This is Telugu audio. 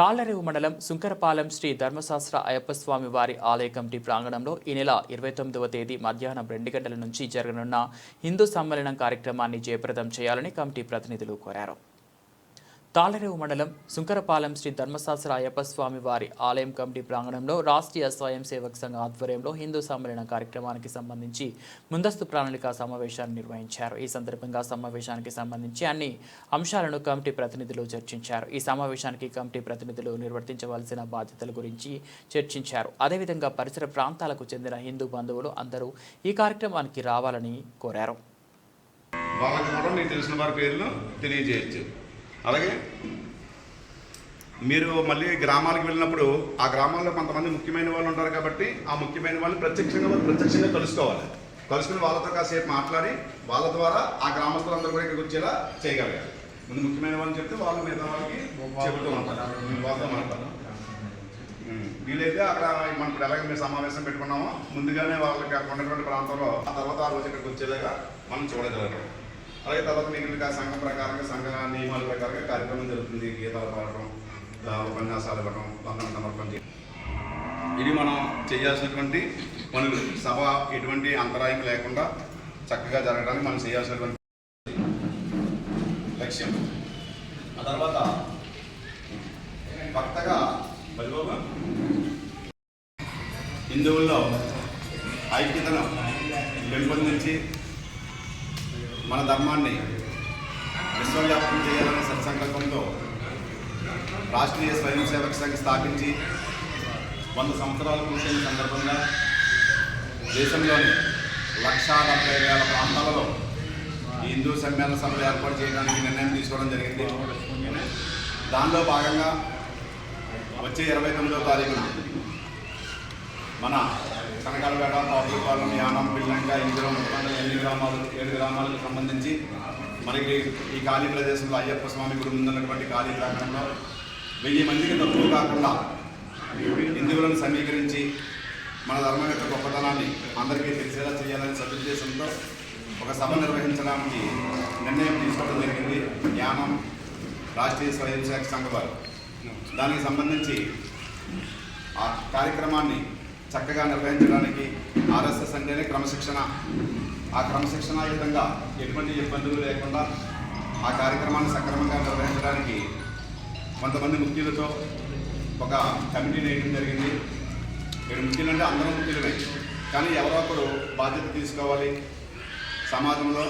తాళ్ళరేవు మండలం సుంకరపాలెం శ్రీ ధర్మశాస్త్ర అయ్యప్ప స్వామి వారి ఆలయ కమిటీ ప్రాంగణంలో ఈ నెల ఇరవై తొమ్మిదవ తేదీ మధ్యాహ్నం రెండు గంటల నుంచి జరగనున్న హిందూ సమ్మేళనం కార్యక్రమాన్ని జయప్రదం చేయాలని కమిటీ ప్రతినిధులు కోరారు. తాళరేవు మండలం సుంకరపాలెం శ్రీ ధర్మశాస్త్ర అయ్యప్ప స్వామి వారి ఆలయం కమిటీ ప్రాంగణంలో రాష్ట్రీయ స్వయం సేవక సంఘ ఆధ్వర్యంలో హిందూ సమ్మేళన కార్యక్రమానికి సంబంధించి ముందస్తు ప్రణాళిక సమావేశాన్ని నిర్వహించారు. ఈ సందర్భంగా సమావేశానికి సంబంధించి అన్ని అంశాలను కమిటీ ప్రతినిధులు చర్చించారు. ఈ సమావేశానికి కమిటీ ప్రతినిధులు నిర్వర్తించవలసిన బాధ్యతల గురించి చర్చించారు. అదేవిధంగా పరిసర ప్రాంతాలకు చెందిన హిందూ బంధువులు అందరూ ఈ కార్యక్రమానికి రావాలని కోరారు. వాళ్ళకి కూడా తెలిసిన వారి పేర్లు తెలియజేయచ్చు. అలాగే మీరు మళ్ళీ గ్రామాలకు వెళ్ళినప్పుడు ఆ గ్రామాల్లో కొంతమంది ముఖ్యమైన వాళ్ళు ఉంటారు కాబట్టి ఆ ముఖ్యమైన వాళ్ళు ప్రత్యక్షంగా వాళ్ళు ప్రత్యక్షంగా కలుసుకోవాలి. కలుసుకుని వాళ్ళతో కాసేపు మాట్లాడి వాళ్ళ ద్వారా ఆ గ్రామస్తులందరూ కూడా ఇక్కడికి వచ్చేలా చేయగలగాలి. ముందు ముఖ్యమైన వాళ్ళని చెప్తే వాళ్ళు మిగతా వాళ్ళకి చెబుతూ ఉంటారు. వాళ్ళతో మాట్లాడాలి వీలైతే అక్కడ మనం ఇప్పుడు ఎలాగ మేము సమావేశం పెట్టుకున్నామో ముందుగానే వాళ్ళకి అక్కడ ఉన్నటువంటి ప్రాంతంలో ఆ తర్వాత ఆ రోజు ఇక్కడికి వచ్చేలాగా మనం చూడగలరు అలాగే తర్వాత మిగిలిన సంఘం ప్రకారంగా సంఘ నియమాల ప్రకారంగా కార్యక్రమం జరుగుతుంది. గీతాలు పాడటం ఉపన్యాసాలు ఇవ్వడం వందన సమర్పణ ఇది మనం చేయాల్సినటువంటి పనులు. సభ ఎటువంటి అంతరాయం లేకుండా చక్కగా జరగడానికి మనం చేయాల్సినటువంటి లక్ష్యం. ఆ తర్వాత భక్తగా బలిబాబు హిందువుల్లో ఐక్యతను పెంపొందించి మన ధర్మాన్ని విశ్వవ్యాప్తం చేయాలనే సత్సంకల్పంతో రాష్ట్రీయ స్వయం సేవక సంఘ స్థాపించి వంద సంవత్సరాలు పూర్తయిన సందర్భంగా దేశంలోని లక్షా డెబ్బై వేల ప్రాంతాలలో ఈ హిందూ సమ్మేళన సభలు ఏర్పాటు చేయడానికి నిర్ణయం తీసుకోవడం జరిగింది. దానిలో భాగంగా వచ్చే ఇరవై తొమ్మిదో తారీఖున మన కనకాలపేట పాపులపాలెం యానం పిల్లంక ఇందులో మొత్తం ఎనిమిది గ్రామాలు ఏడు గ్రామాలకు సంబంధించి మనకి ఈ ఖాళీ ప్రదేశంలో అయ్యప్ప స్వామి గుడి ముందున్నటువంటి ఖాళీ ప్రాంగణంలో వెయ్యి మందికి తక్కువ కాకుండా హిందువులను సమీకరించి మన ధర్మం యొక్క గొప్పతనాన్ని అందరికీ తెలిసేలా చేయాలని సదుద్దేశంతో ఒక సభ నిర్వహించడానికి నిర్ణయం తీసుకోవడం జరిగింది యానం రాష్ట్రీయ స్వయం శాఖ సంఘ వారు. దానికి సంబంధించి ఆ కార్యక్రమాన్ని చక్కగా నిర్వహించడానికి ఆర్ఎస్ఎస్ అంటేనే క్రమశిక్షణ. ఆ క్రమశిక్షణాయుతంగా ఎటువంటి ఇబ్బందులు లేకుండా ఆ కార్యక్రమాన్ని సక్రమంగా నిర్వహించడానికి కొంతమంది ముఖ్యులతో ఒక కమిటీ వేయడం జరిగింది. ఏడు ముఖ్యులు అంటే అందరూ ముఖ్యులమే. కానీ ఎవరో ఒకరు బాధ్యత తీసుకోవాలి. సమాజంలో